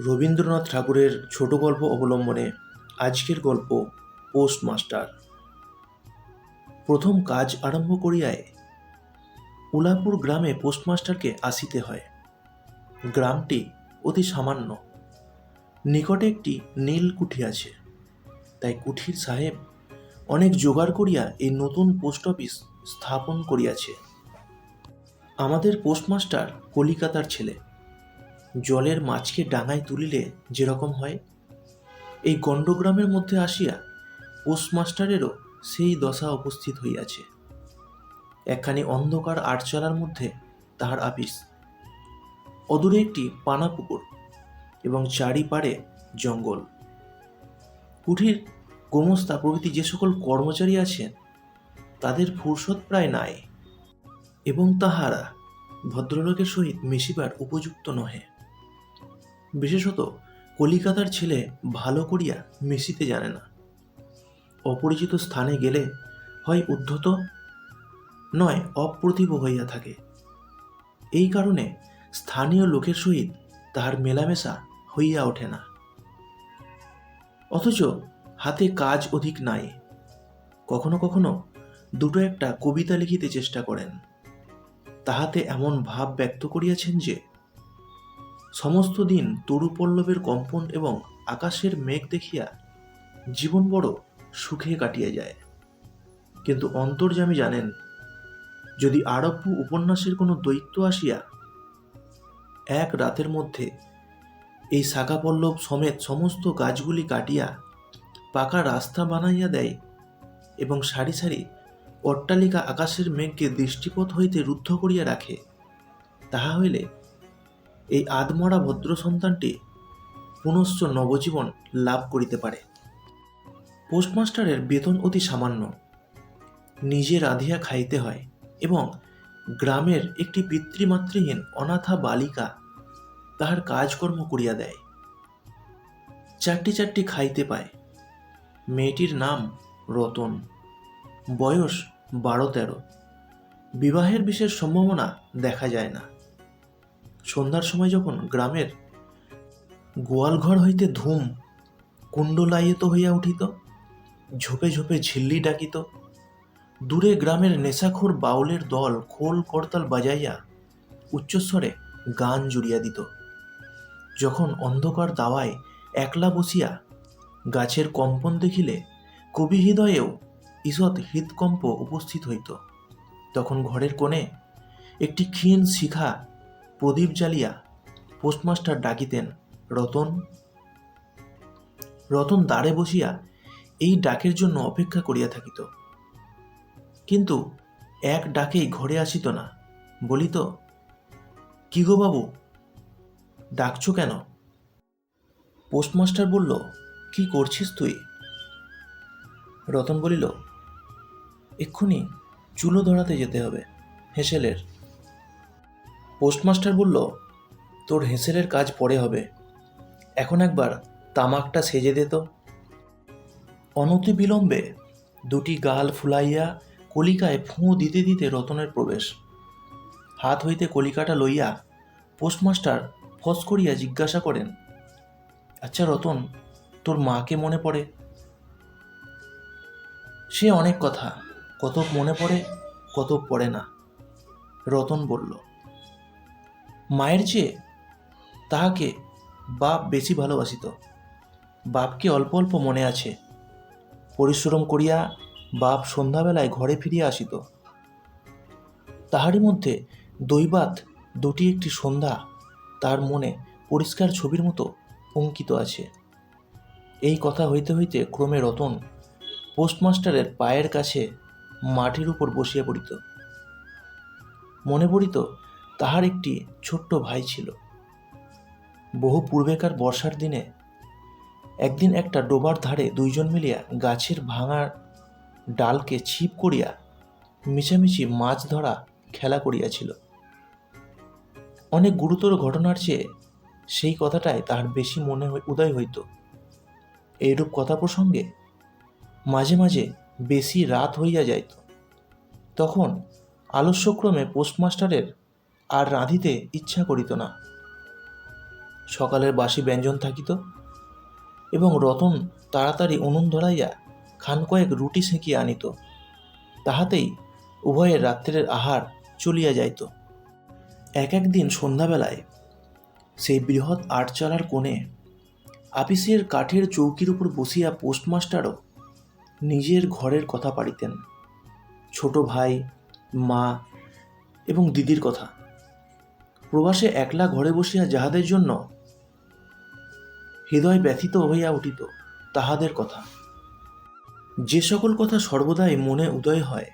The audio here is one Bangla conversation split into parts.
রবীন্দ্রনাথ ঠাকুরের ছোট গল্প অবলম্বনে আজকের গল্প পোস্টমাস্টার। প্রথম কাজ আরম্ভ করিয়ায় উলাপুর গ্রামে পোস্টমাস্টারকে আসিতে হয়। গ্রামটি অতি সামান্য। নিকটে একটি নীল কুঠি আছে। তাই কুঠির সাহেব অনেক জোগাড় করিয়া এই নতুন পোস্ট অফিস স্থাপন করিয়াছে। আমাদের পোস্টমাস্টার কলিকাতার ছেলে। জলের মাছকে ডাঙায় তুলিলে যেরকম হয়। এই গণ্ডগ্রামের মধ্যে আসিয়া পোস্টমাস্টারেরও সেই দশা উপস্থিত হইয়াছে। একখানি অন্ধকার আটচালার মধ্যে তাহার আপিস। অদূরে একটি পানা পুকুর এবং চারিপাড়ে জঙ্গল। কুঠির গোমস্তা প্রভৃতি যে সকল কর্মচারী আছেন, তাদের ফুরসত প্রায় নাই এবং তাহারা ভদ্রলোকের সহিত মিশিবার উপযুক্ত নহে। বিশেষত কলিকাতার ছেলে ভালো করিয়া মিশিতে জানে না। অপরিচিত স্থানে গেলে হয় উদ্ধত, নয় অপ্রতিভ হইয়া থাকে। এই কারণে স্থানীয় লোকের সহিত তাহার মেলামেশা হইয়া ওঠে না। অথচ হাতে কাজ অধিক নাই। কখনো কখনো দুটো একটা কবিতা লিখিতে চেষ্টা করেন। তাহাতে এমন ভাব ব্যক্ত করিয়াছেন যে সমস্ত দিন তরুপল্লবের কম্পন এবং আকাশের মেঘ দেখিয়া জীবন বড় সুখে কাটিয়া যায়। কিন্তু অন্তর্যামী জানেন, যদি আরব্য উপন্যাসের কোনো দৈত্য আসিয়া, এক রাতের মধ্যে এই শাখাপল্লব সমেত সমস্ত গাছগুলি কাটিয়া পাকা রাস্তা বানাইয়া দেয় এবং সারি সারি অট্টালিকা আকাশের মেঘকে দৃষ্টিপথ হইতে রুদ্ধ করিয়া রাখে, তাহা হইলে এই আদমরা ভদ্র সন্তানটি পুনশ্চ নবজীবন লাভ করিতে পারে। পোস্টমাস্টারের বেতন অতি সামান্য। নিজে রাঁধিয়া খাইতে হয় এবং গ্রামের একটি পিতৃমাতৃহীন অনাথা বালিকা তাহার কাজকর্ম করিয়া দেয়। চারটি চারটি খাইতে পায়। মেয়েটির নাম রতন। বয়স বারো তেরো। বিবাহের বিশেষ সম্ভাবনা দেখা যায় না। সন্ধ্যার সময় যখন গ্রামের গোয়ালঘর হইতে ধুম কুণ্ডলায়িত হইয়া উঠিত, ঝোপে ঝোপে ঝিল্লি ডাকিত, দূরে গ্রামের নেশাখোর বাউলের দল খোল করতাল বাজাইয়া উচ্চস্বরে গান জুড়িয়া দিত। যখন অন্ধকার দাওয়ায় একলা বসিয়া গাছের কম্পন দেখিলে কবি হৃদয়েও ঈষৎ হৃদকম্প উপস্থিত হইত, তখন ঘরের কোণে একটি ক্ষীণ শিখা প্রদীপ জ্বালিয়া পোস্টমাস্টার ডাকিতেন, রতন রতন দাঁড়ে বসিয়া এই ডাকের জন্য অপেক্ষা করিয়া থাকিত। কিন্তু এক ডাকেই ঘরে আসিত না, বলিত কি গো বাবু, ডাকছো কেন? পোস্টমাস্টার বলল, কি করছিস তুই? রতন বলিল, এক্ষুনি চুলো ধরাতে যেতে হবে, হেসেলের। পোস্টমাস্টার বলল, তোর হেসেলের কাজ পরে হবে। এখন একবার তামাকটা সেজে দে তো। অনতি বিলম্বে দুটি গাল ফুলাইয়া কলিকায় ফুঁ দিতে দিতে রতনের প্রবেশ। হাত হইতে কলিকাটা লইয়া পোস্টমাস্টার ফস করিয়া জিজ্ঞাসা করেন আচ্ছা রতন, তোর মাকে মনে পড়ে? সে অনেক কথা কত মনে পড়ে কত পড়ে না। রতন বলল মায়ের চেয়ে তাহাকে বাপ বেশি ভালোবাসিত। বাপকে অল্প অল্প মনে আছে। পরিশ্রম করিয়া বাপ সন্ধ্যাবেলায় ঘরে ফিরিয়া আসিত। তাহারই মধ্যে দৈবাত দুটি একটি সন্ধ্যা তার মনে পরিষ্কার ছবির মতো অঙ্কিত আছে। এই কথা হইতে হইতে ক্রমে রতন পোস্টমাস্টারের পায়ের কাছে মাটির উপর বসিয়া পড়িত। মনে পড়িত তাহার একটি ছোট্ট ভাই ছিল। বহু পূর্বেকার বর্ষার দিনে একদিন একটা ডোবার ধারে দুইজন মিলিয়া গাছের ভাঙা ডালকে ছিপ করিয়া মিছামিছি মাছ ধরা খেলা করিয়াছিল। অনেক গুরুতর ঘটনার চেয়ে সেই কথাটাই তাহার বেশি মনে উদয় হইত। এইরূপ কথা প্রসঙ্গে মাঝে মাঝে বেশি রাত হইয়া যাইত। তখন আলস্যক্রমে পোস্টমাস্টারের আর রাঁধিতে ইচ্ছা করিত না। সকালের বাসি ব্যঞ্জন থাকিত এবং রতন তাড়াতাড়ি উনুন ধরাইয়া খান কয়েক রুটি সেঁকিয়া আনিত। তাহাতেই উভয়ের রাত্রের আহার চলিয়া যাইত। এক এক দিন সন্ধ্যাবেলায় সেই বৃহৎ আটচালার কোণে আপিসের কাঠের চৌকির উপর বসিয়া পোস্টমাস্টারও নিজের ঘরের কথা পাড়িতেন। ছোট ভাই, মা এবং দিদির কথা। প্রবাসে একলা ঘরে বসিয়া যাহাদের জন্য হৃদয় ব্যথিত হইয়া উঠিত, তাহাদের কথা। যে সকল কথা সর্বদাই মনে উদয় হয়,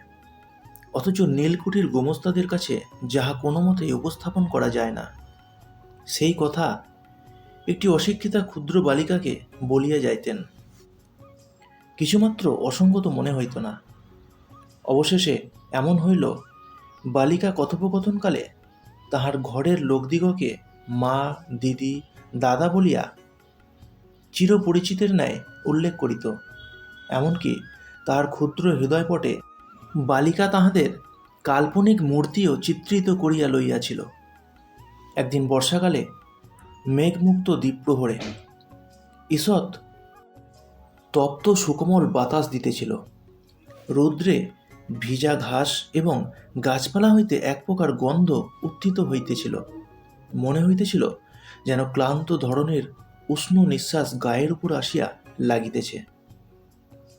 অথচ নীলকুঠির গোমস্তাদের কাছে যাহা কোনো মতেই উপস্থাপন করা যায় না, সেই কথা একটি অশিক্ষিতা ক্ষুদ্র বালিকাকে বলিয়া যাইতেন। কিছুমাত্র অসঙ্গত মনে হইত না। অবশেষে এমন হইল, বালিকা কথোপকথনকালে তাহার ঘরের লোকদিগকে মা, দিদি, দাদা বলিয়া চিরপরিচিতের ন্যায় উল্লেখ করিত। এমনকি তাহার ক্ষুদ্র হৃদয়পটে বালিকা তাহাদের কাল্পনিক মূর্তিও চিত্রিত করিয়া লইয়াছিল। একদিন বর্ষাকালে মেঘমুক্ত দ্বীপ্রহরে ঈষৎ তপ্ত সুকোমল বাতাস দিতেছিল। রৌদ্রে ভিজা ঘাস এবং গাছপালা হইতে এক প্রকার গন্ধ উত্থিত হইতেছিল। মনে হইতেছিল যেন ক্লান্ত ধরনের উষ্ণ নিঃশ্বাস গায়ের উপর আসিয়া লাগিতেছে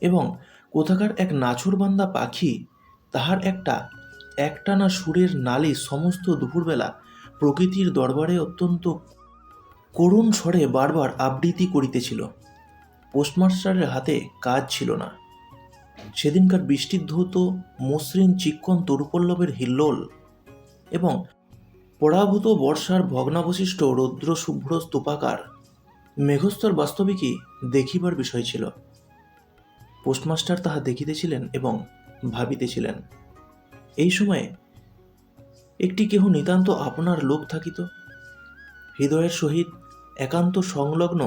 এবং কোথাকার এক নাছুরবান্দা পাখি তাহার একটা একটানা সুরের নালি সমস্ত দুপুরবেলা প্রকৃতির দরবারে অত্যন্ত করুণ স্বরে বারবার আবৃত্তি করিতেছিল। পোস্টমাস্টারের হাতে কাজ ছিল না। সেদিনকার বৃষ্টির ধৌত, মসৃণ চিক্কন তরুপল্লবের হিল্লোল এবং পরাভূত বর্ষার ভগ্নাবশিষ্ট রৌদ্র শুভ্র স্তূপাকার মেঘস্তর বাস্তবিকই দেখিবার বিষয় ছিল। পোস্টমাস্টার তাহা দেখিতেছিলেন এবং ভাবিতেছিলেন, এই সময়ে একটি কেহ নিতান্ত আপনার লোক থাকিত? হৃদয়ের সহিত একান্ত সংলগ্ন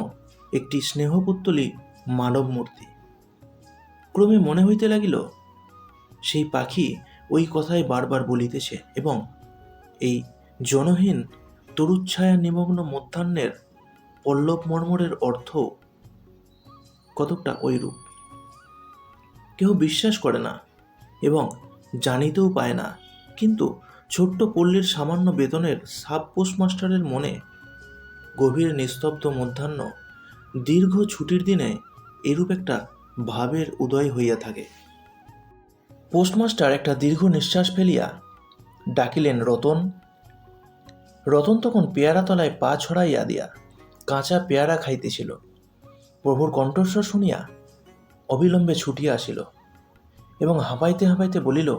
একটি স্নেহপুত্তলী মানব মূর্তি ক্রমে মনে হইতে লাগিল, সেই পাখি ওই কথাই বারবার বলিতেছে এবং এই জনহীন তরুচ্ছায়া নিমগ্ন মধ্যাহ্নের পল্লব মর্মরের অর্থ কতকটা ঐরূপ। কেউ বিশ্বাস করে না এবং জানিতেও পায় না, কিন্তু ছোট্ট পল্লীর সামান্য বেতনের সাব পোস্টমাস্টারের মনে গভীর নিস্তব্ধ মধ্যাহ্ন দীর্ঘ ছুটির দিনে এরূপ একটা ভাবের উদয় হইয়া থাকে। পোস্টমাস্টার একটা দীর্ঘ নিঃশ্বাস ফেলিয়া ডাকিলেন, রতন। রতন তখন পেয়ারা তলায় পা ছড়াইয়া দিয়া কাঁচা পেয়ারা খাইতেছিল। প্রভুর কণ্ঠস্বর শুনিয়া অবিলম্বে ছুটিয়া আসিল এবং হাঁপাইতে হাঁপাইতে বলিল,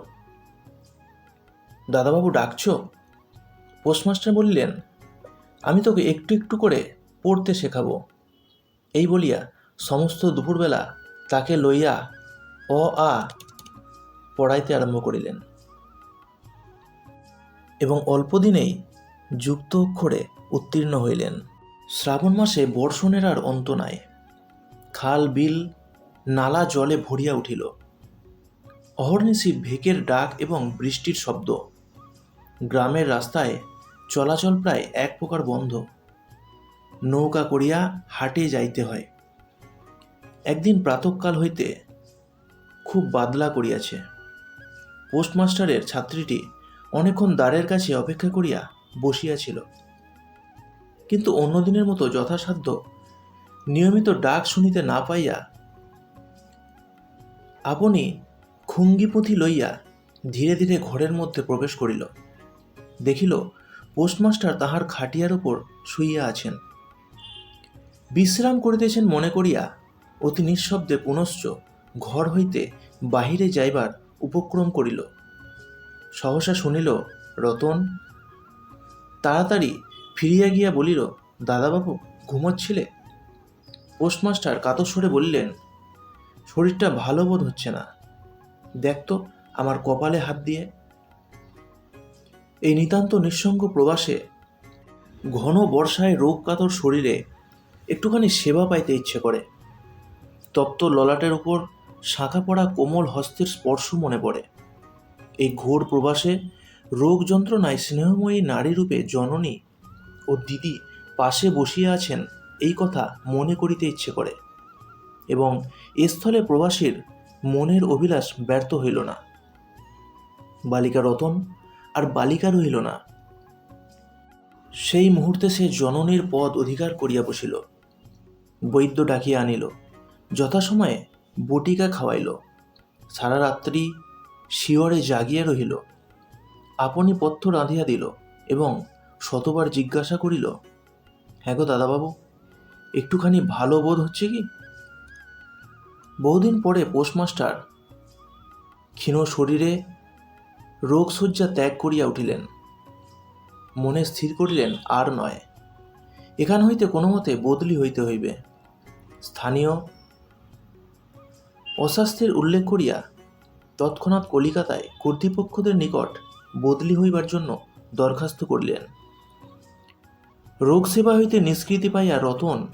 দাদাবাবু ডাকছ? পোস্টমাস্টার বলিলেন, আমি তোকে একটু একটু করে পড়তে শেখাবো। এই বলিয়া সমস্ত দুপুরবেলা তাকে লইয়া অ আ পড়াইতে আরম্ভ করিলেন। এবং অল্পদিনেই যুক্ত অক্ষরে উত্তীর্ণ হইলেন। শ্রাবণ মাসে বর্ষণের আর অন্ত নাই। খাল, বিল, নালা জলে ভরিয়া উঠিল। অহর্নিশি ভেকের ডাক এবং বৃষ্টির শব্দ। গ্রামের রাস্তায় চলাচল প্রায় এক প্রকার বন্ধ। নৌকা করিয়া হাটে যাইতে হয়। একদিন প্রাতকাল হইতে খুব বাদলা করিয়াছে। পোস্টমাস্টারের ছাত্রীটি অনেকক্ষণ দ্বারের কাছে অপেক্ষা করিয়া বসিয়াছিল। কিন্তু অন্যদিনের মতো যথাসাধ্য নিয়মিত ডাক শুনিতে না পাইয়া আপনি খুঙ্গিপুঁথি লইয়া ধীরে ধীরে ঘরের মধ্যে প্রবেশ করিল। দেখিল পোস্টমাস্টার তাহার খাটিয়ার উপর শুইয়া আছেন। বিশ্রাম করিতেছেন মনে করিয়া অতি নিঃশব্দে পুনশ্চ ঘর হইতে বাহিরে যাইবার উপক্রম করিল। সহসা শুনিল, রতন, তাড়াতাড়ি ফিরিয়া গিয়া বলিল, দাদাবাবু, ঘুমোচ্ছিলে? পোস্টমাস্টার কাতস্বরে বলিলেন, শরীরটা ভালো বোধ হচ্ছে না। দেখ তো, আমার কপালে হাত দিয়ে। এই নিতান্ত নিঃসঙ্গ প্রবাসে ঘন বর্ষায় রোগ কাতর শরীরে একটুখানি সেবা পাইতে ইচ্ছে করে। তপ্ত ললাটের উপর শাঁখা পড়া কোমল হস্তের স্পর্শ মনে পড়ে। এই ঘোর প্রবাসে রোগ যন্ত্রণায় স্নেহময়ী নারী রূপে জননী ও দিদি পাশে বসিয়া আছেন এই কথা মনে করিতে ইচ্ছে করে এবং স্থলে প্রবাসীর মনের অভিলাষ ব্যর্থ হইল না। বালিকা রতন আর বালিকা রহিল না। সেই মুহূর্তে সে জননীর পদ অধিকার করিয়া বসিল। বৈদ্য ডাকিয়া আনিল। যথাসময়ে বটিকা খাওয়াইল। সারা রাত্রি শিয়রে জাগিয়া রহিল। আপনি পথ্য রাঁধিয়া দিল এবং শতবার জিজ্ঞাসা করিল হ্যাঁ গো দাদাবাবু, একটুখানি ভালো বোধ হচ্ছে কি? বহুদিন পরে পোস্টমাস্টার ক্ষীণ শরীরে রোগশয্যা ত্যাগ করিয়া উঠিলেন। মনে স্থির করিলেন, আর নয়। এখান হইতে কোনো মতে বদলি হইতে হইবে। স্থানীয় অস্বাস্থ্যের উল্লেখ করিয়া তৎক্ষণাৎ কলিকাতায় কর্তৃপক্ষদের নিকট বদলি হইবার জন্য দরখাস্ত করিলেন। রোগ সেবা হইতে নিষ্কৃতি পাইয়া রতন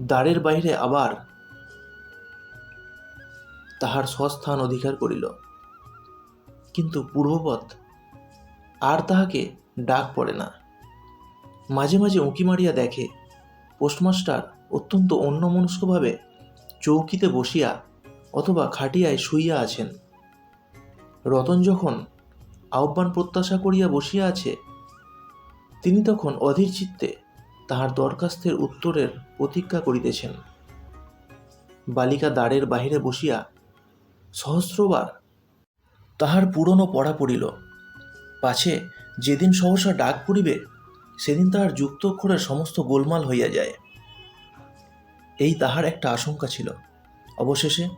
দ্বারের বাহিরে আবার তাহার স্বস্থান অধিকার করিল। কিন্তু পূর্বপথ আর তাহাকে ডাক পড়ে না। মাঝে মাঝে উঁকি মারিয়া দেখে পোস্টমাস্টার অত্যন্ত অন্যমনস্কভাবে চৌকিতে বসিয়া অথবা খাটিয়ায় শুইয়া আছেন। রতন যখন আহ্বান প্রত্যাশা করিয়া বসিয়া আছে, তিনি তখন অধীর চিত্তে তাহার দরখাস্তের উত্তরের প্রতীক্ষা করিতেছেন। বালিকা দ্বারের বাহিরে বসিয়া সহস্রবার তাহার পুরনো পড়া পড়িল। পাছে যেদিন সহসা ডাক পড়িবে, সেদিন তাহার যুক্ত অক্ষরের সমস্ত গোলমাল হইয়া যায়। এই তাহার একটা আশঙ্কা ছিল। অবশেষে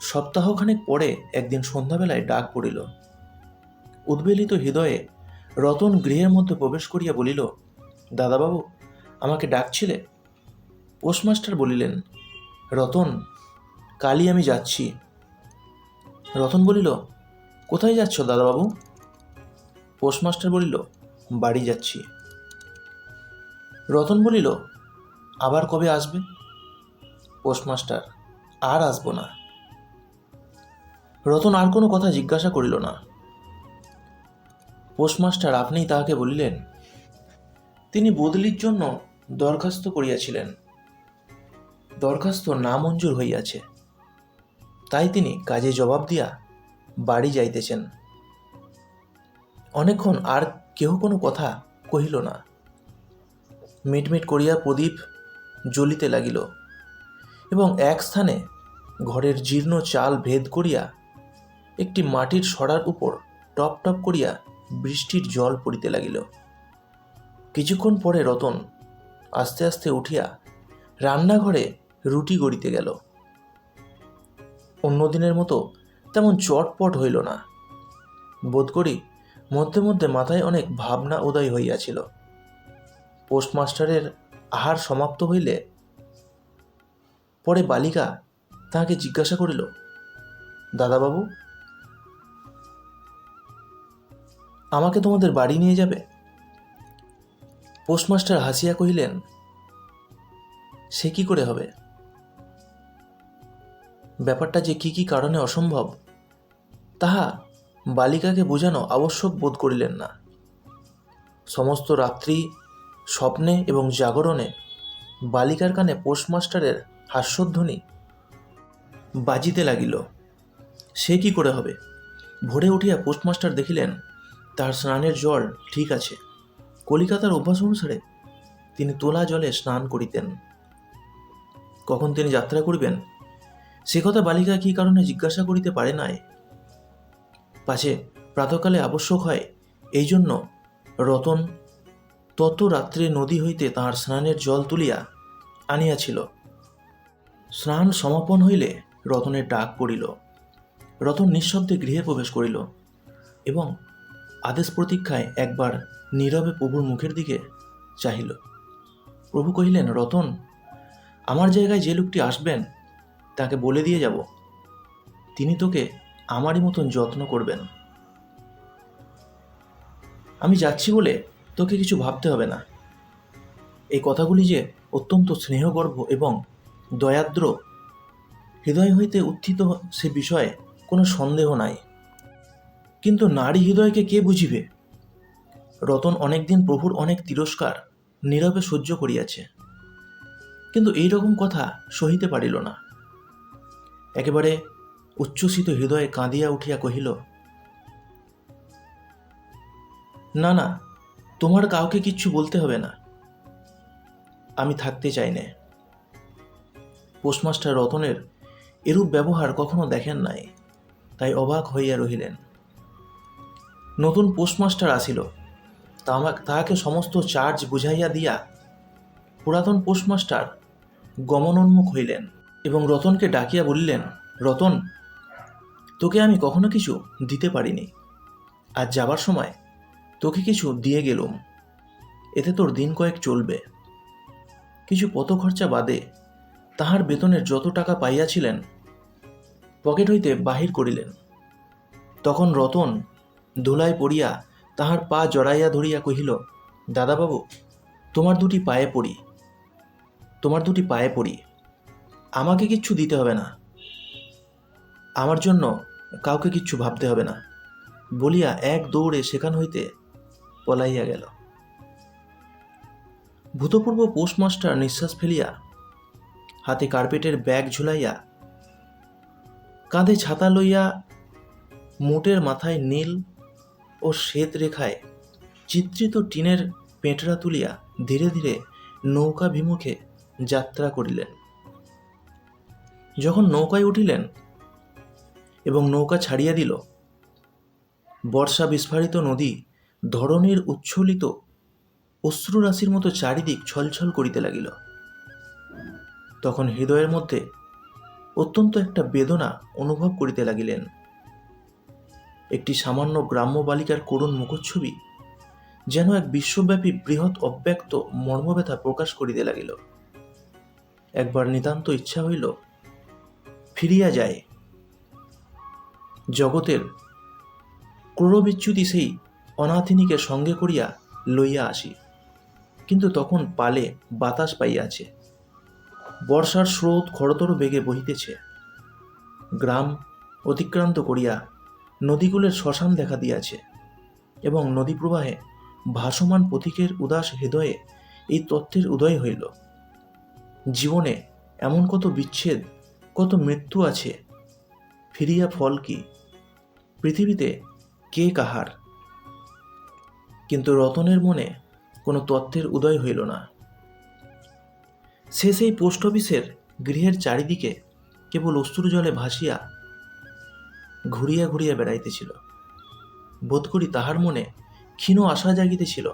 সপ্তাহখানেক পরে একদিন সন্ধ্যাবেলায় ডাক পড়িল। উদ্বেলিত হৃদয়ে রতন গৃহের মধ্যে প্রবেশ করিয়া বলিল, দাদাবাবু, আমাকে ডাকছিলে? পোস্টমাস্টার বলিলেন, রতন, কালই আমি যাচ্ছি। রতন বলিল, কোথায় যাচ্ছ দাদাবাবু? পোস্টমাস্টার বলিল, বাড়ি যাচ্ছি। রতন বলিল, আবার কবে আসবে? পোস্টমাস্টার, আর আসব না। রতন আর কোনো কথা জিজ্ঞাসা করিল না। পোস্টমাস্টার আপনিই তাহাকে বলিলেন, তিনি বদলির জন্য দরখাস্ত করিয়াছিলেন। দরখাস্ত না মঞ্জুর হইয়াছে। তাই তিনি কাজে জবাব দিয়া বাড়ি যাইতেছেন। অনেকক্ষণ আর কেহ কোনো কথা কহিল না। মিটমিট করিয়া প্রদীপ জ্বলিতে লাগিল। এবং এক স্থানে ঘরের জীর্ণ চাল ভেদ করিয়া একটি মাটির সরার উপর টপ টপ করিয়া বৃষ্টির জল পড়িতে লাগিল। কিছুক্ষণ পরে রতন আস্তে আস্তে উঠিয়া রান্নাঘরে রুটি গড়িতে গেল। অন্যদিনের মতো তেমন চটপট হইল না। বোধ করি মধ্যে মধ্যে মাথায় অনেক ভাবনা উদয় হইয়াছিল। পোস্টমাস্টারের আহার সমাপ্ত হইলে পরে বালিকা তাহাকে জিজ্ঞাসা করিল, দাদাবাবু, আমাকে তোমাদের বাড়ি নিয়ে যাবে? পোস্টমাস্টার হাসিয়া কহিলেন, সে কি করে হবে? ব্যাপারটা যে কি কি কারণে অসম্ভব, তাহা বালিকাকে বোঝানো আবশ্যক বোধ করিলেন না। সমস্ত রাত্রি, স্বপ্নে এবং জাগরণে বালিকার কানে পোস্টমাস্টারের হাস্যধ্বনি বাজিতে লাগিল। সে কি করে হবে? ভোরে উঠিয়া পোস্টমাস্টার দেখিলেন, তার স্নানের জল ঠিক আছে। কলিকাতার অভ্যাস অনুসারে তিনি তোলা জলে স্নান করিতেন। কখন তিনি যাত্রা করিবেন? সে কথা বালিকা কি কারণে জিজ্ঞাসা করিতে পারে নাই? পাছে প্রাতকালে আবশ্যক হয়, এই জন্য রতন তত রাত্রে নদী হইতে তাহার স্নানের জল তুলিয়া আনিয়াছিল। স্নান সমাপন হইলে রতনের ডাক পড়িল। রতন নিঃশব্দে গৃহে প্রবেশ করিল এবং আদেশ প্রতীক্ষায় একবার নীরবে প্রভুর মুখের দিকে চাহিল। প্রভু কহিলেন, রতন, আমার জায়গায় যে লোকটি আসবেন, তাকে বলে দিয়ে যাব। তিনি তোকে আমারই মতন যত্ন করবেন। আমি যাচ্ছি বলে তোকে কিছু ভাবতে হবে না। এই কথাগুলি যে অত্যন্ত স্নেহগর্ভ এবং দয়াদ্র। হৃদয় হইতে উত্থিত সে বিষয়ে কোনো সন্দেহ নাই। কিন্তু নারী হৃদয়কে কে বুঝিবে? রতন অনেকদিন প্রভুর অনেক তিরস্কার, নীরবে সহ্য করিয়াছে। কিন্তু এই রকম কথা সহিতে পারিল না। একেবারে উচ্ছ্বসিত হৃদয়ে কাঁদিয়া উঠিয়া কহিল, না না, তোমার কাউকে কিচ্ছু বলতে হবে না। আমি থাকতে চাই না। পোস্টমাস্টার রতনের এরূপ ব্যবহার কখনো দেখেন নাই, তাই অবাক হইয়া রহিলেন। নতুন পোস্টমাস্টার আসিল তাহাকে সমস্ত চার্জ বুঝাইয়া দিয়া পুরাতন পোস্টমাস্টার গমনোন্মুখ হইলেন এবং রতনকে ডাকিয়া বলিলেন, রতন, তোকে আমি কখনো কিছু দিতে পারিনি। আজ যাবার সময় তোকে কিছু দিয়ে গেলুম। এতে তোর দিন কয়েক চলবে। কিছু পত খরচা বাদে তাহার বেতনের যত টাকা পাইয়াছিলেন, পকেট হইতে বাহির করিলেন। তখন রতন ধুলায় পড়িয়া তাহার পা জড়াইয়া ধরিয়া কহিল, দাদাবাবু, তোমার দুটি পায়ে পড়ি, তোমার দুটি পায়ে পড়ি, আমাকে কিচ্ছু দিতে হবে না। আমার জন্য কাউকে কিচ্ছু ভাবতে হবে না। বলিয়া এক দৌড়ে সেখান হইতে পলাইয়া গেল। ভূতপূর্ব পোস্টমাস্টার নিঃশ্বাস ফেলিয়া হাতে কার্পেটের ব্যাগ ঝুলাইয়া কাঁধে ছাতা লইয়া মোটের মাথায় নীল ও শ্বেত রেখায় চিত্রিত টিনের পেঁটরা তুলিয়া ধীরে ধীরে নৌকা বিমুখে যাত্রা করিলেন। যখন নৌকায় উঠিলেন এবং নৌকা ছাড়িয়া দিল, বর্ষা বিস্ফারিত নদী ধরনের উচ্ছ্বলিত অশ্রুরাশির মতো চারিদিক ছলছল করিতে লাগিল। তখন হৃদয়ের মধ্যে অত্যন্ত একটা বেদনা অনুভব করিতে লাগিলেন। একটি সামান্য গ্রাম্য বালিকার করুণ মুখচ্ছবি যেন এক বিশ্বব্যাপী বৃহৎ অব্যক্ত মর্মব্যথা প্রকাশ করিতে লাগিল। একবার নিতান্ত ইচ্ছা হইল, ফিরিয়া যায় জগতের ক্রোড়বিচ্যুতি সেই অনাথিনীকে সঙ্গে করিয়া লইয়া আসি, কিন্তু তখন পালে বাতাস পাইয়াছে। বর্ষার স্রোত খরতর বেগে বহিতেছে। গ্রাম অতিক্রান্ত করিয়া নদীগুলোর শ্মশান দেখা দিয়াছে এবং নদী প্রবাহে ভাসমান পথিকের উদাস হৃদয়ে এই তত্ত্বের উদয় হইল। জীবনে এমন কত বিচ্ছেদ, কত মৃত্যু আছে, ফিরিয়া ফল কি? পৃথিবীতে কে কাহার? কিন্তু রতনের মনে কোনো তত্ত্বের উদয় হইল না। সে সেই পোস্ট অফিসের গৃহের চারিদিকে কেবল অস্ত্র জলে ভাসিয়া ঘুরিয়া ঘুরিয়া বেড়াইতেছিল। বোধ করি তাহার মনে ক্ষীণ আশা জাগিতেছিল,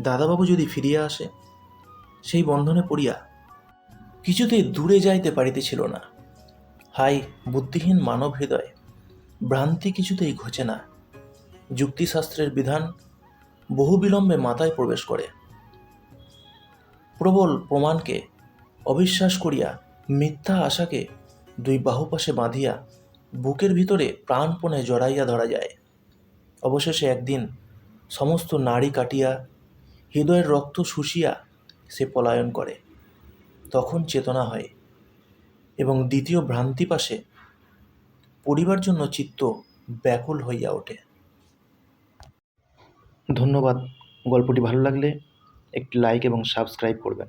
দাদাবাবু যদি ফিরিয়া আসে, সেই বন্ধনে পড়িয়া কিছুতেই দূরে যাইতে পারিতেছিল না। হাই, বুদ্ধিহীন মানব হৃদয়, ভ্রান্তি কিছুতেই ঘোচে না। যুক্তিশাস্ত্রের বিধান বহু বিলম্বে মাথায় প্রবেশ করে। প্রবল প্রমাণকে অবিশ্বাস করিয়া মিথ্যা আশাকে দুই বাহুপাশে বাঁধিয়া বুকের ভিতরে প্রাণপণে জড়াইয়া ধরা যায়। অবশেষে একদিন সমস্ত নাড়ি কাটিয়া, হৃদয়ের রক্ত শুষিয়া সে পলায়ন করে। তখন চেতনা হয় এবং দ্বিতীয় ভ্রান্তি পাশে পরিবার জন্য চিত্ত ব্যাকুল হইয়া ওঠে। ধন্যবাদ। গল্পটি ভালো লাগলে একটি লাইক এবং সাবস্ক্রাইব করবেন।